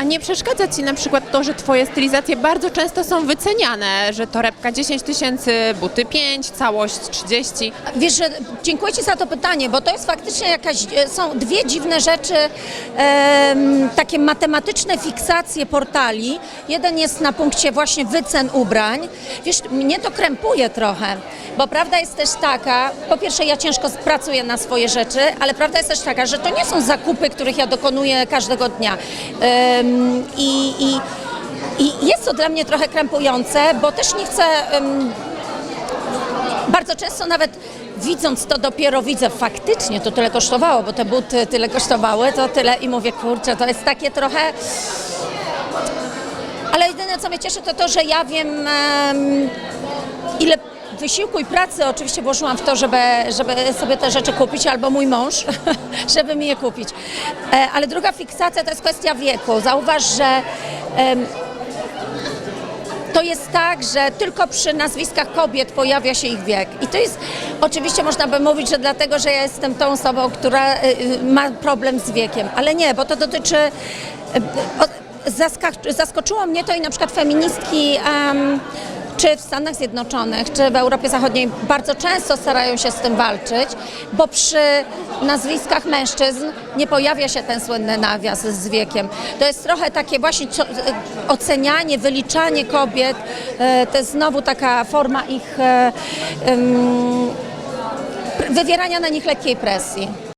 A nie przeszkadza Ci na przykład to, że Twoje stylizacje bardzo często są wyceniane, że torebka 10 tysięcy, buty 5, całość 30. Wiesz, że dziękuję Ci za to pytanie, bo to jest faktycznie jakaś, e, są dwie dziwne rzeczy, takie matematyczne fiksacje portali. Jeden jest na punkcie właśnie wycen ubrań. Wiesz, mnie to krępuje trochę, bo prawda jest też taka, po pierwsze ja ciężko pracuję na swoje rzeczy, ale prawda jest też taka, że to nie są zakupy, których ja dokonuję każdego dnia. I, i, i jest to dla mnie trochę krępujące, bo też nie chcę bardzo często nawet widząc to dopiero widzę, faktycznie to tyle kosztowało, bo te buty tyle kosztowały, to tyle i mówię, kurczę, to jest takie trochę... Ale jedyne co mnie cieszy to to, że ja wiem em, ile wysiłku i pracy oczywiście włożyłam w to, żeby, żeby sobie te rzeczy kupić, albo mój mąż, żeby mi je kupić. E, ale druga fiksacja to jest kwestia wieku. Zauważ, że to jest tak, że tylko przy nazwiskach kobiet pojawia się ich wiek. I to jest, oczywiście można by mówić, że dlatego, że ja jestem tą osobą, która y, y, ma problem z wiekiem, ale nie, bo to dotyczy. Zaskak- zaskoczyło mnie to i na przykład feministki. em, czy w Stanach Zjednoczonych, czy w Europie Zachodniej bardzo często starają się z tym walczyć, bo przy nazwiskach mężczyzn nie pojawia się ten słynny nawias z wiekiem. To jest trochę takie właśnie ocenianie, wyliczanie kobiet. E, To jest znowu taka forma ich e, wywierania na nich lekkiej presji.